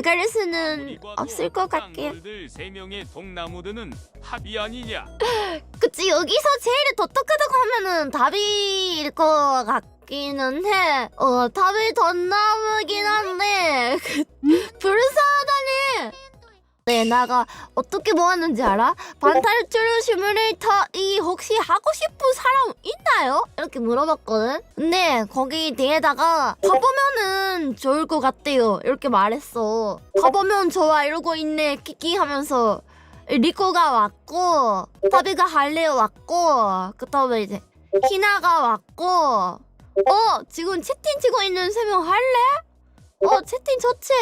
나가리스는 없을 것 같게. 세 명의 아니냐? 그치 여기서 제일 똑똑하다고 하면은 답이일 것 같기는 해. 어 답이 덧나무긴 한데 그, 불쌍하다니. 네 나가 어떻게 모았는지 알아? 반탈출 시뮬레이터 이 혹시 하고 싶은 사람 있나요? 이렇게 물어봤거든. 근데 거기 뒤에다가 가보면은 좋을 것 같대요. 이렇게 말했어. 가보면 좋아 이러고 있네 키키 하면서 리코가 왔고 타비가 할래요 왔고 그다음에 이제 희나가 왔고 어 지금 채팅 치고 있는 세 명 할래? 어 채팅 좋지?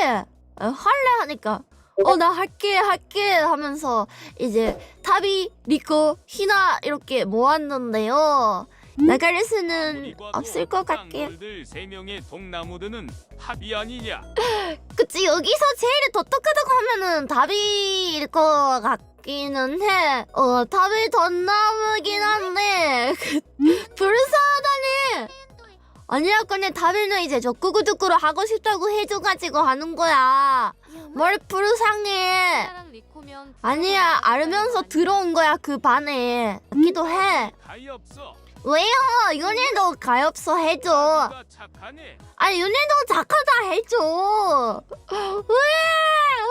어, 할래 하니까 어 나 할게 할게 하면서 이제 타비 리코 희나 이렇게 모았는데요 나가리스는 없을 것 같게 세 명의 동나무들은 합이 아니냐? 그치 여기서 제일 똑똑하다고 하면은 답이일 것 같기는 해. 어 답이 덧나무긴 한데 그, 불쌍하다니. 아니야 그냥 답이는 이제 적구구두구로 하고 싶다고 해줘가지고 하는 거야. 뭘 불쌍해. 아니야 알면서 들어온 거야 그 반에. 기도 해. 가이 없어. 왜요? 윤희도 가엾어 해줘. 아니 윤희도 착하다 해줘. 왜?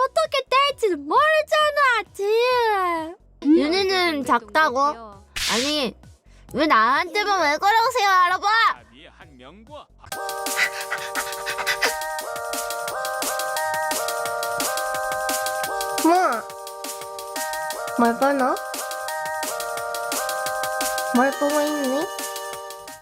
어떻게 될지 모르잖아, 지. 윤희는 작다고? 아니 왜 나한테만 왜 그러세요, 여러분? 뭘 보노? 뭘 보고 있니?